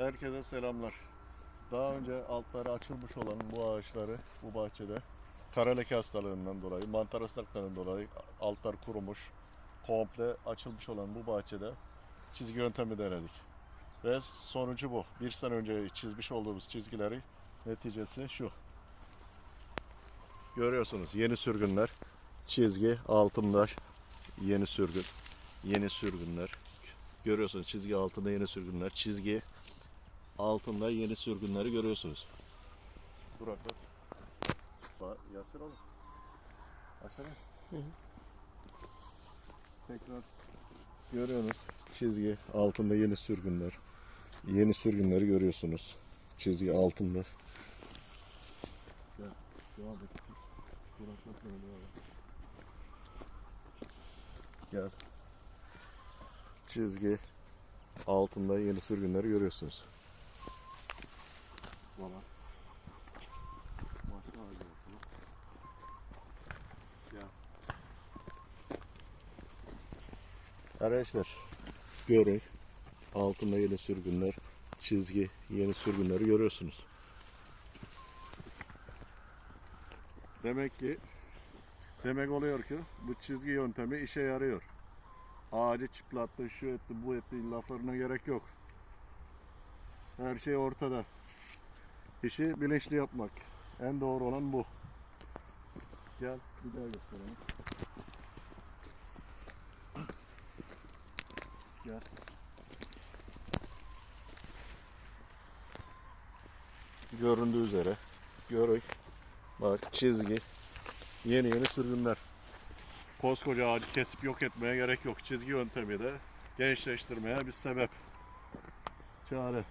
Herkese selamlar. Daha önce altları açılmış olan bu ağaçları bu bahçede kara leke hastalığından dolayı, mantar hastalıklarından dolayı altlar kurumuş, komple açılmış olan bu bahçede çizgi yöntemi denedik. Ve sonucu bu. Bir sene önce çizmiş olduğumuz çizgileri neticesi şu. Görüyorsunuz yeni sürgünler, çizgi altında yeni sürgün, yeni sürgünler. Görüyorsunuz çizgi altında yeni sürgünler, çizgi altında yeni sürgünleri görüyorsunuz. Duraklat. Yasir oğlum. Açsana. Tekrar görüyorsunuz. Çizgi altında yeni sürgünler. Yeni sürgünleri görüyorsunuz. Çizgi altında. Gel. Devam et. Gel. Çizgi altında yeni sürgünleri görüyorsunuz. Baba. Başka ağacı bakalım. Gel. Arkadaşlar görün altında yeni sürgünler çizgi yeni sürgünleri görüyorsunuz. Demek ki demek oluyor ki bu çizgi yöntemi işe yarıyor. Ağacı çıplattı, şu etti, bu etti laflarına gerek yok. Her şey ortada. İşi bilinçli yapmak. En doğru olan bu. Gel bir daha göstereyim. Gel. Göründüğü üzere görük. Bak çizgi. Yeni yeni sürgünler. Koskoca ağacı kesip yok etmeye gerek yok. Çizgi yöntemi de gençleştirmeye bir sebep. Çare.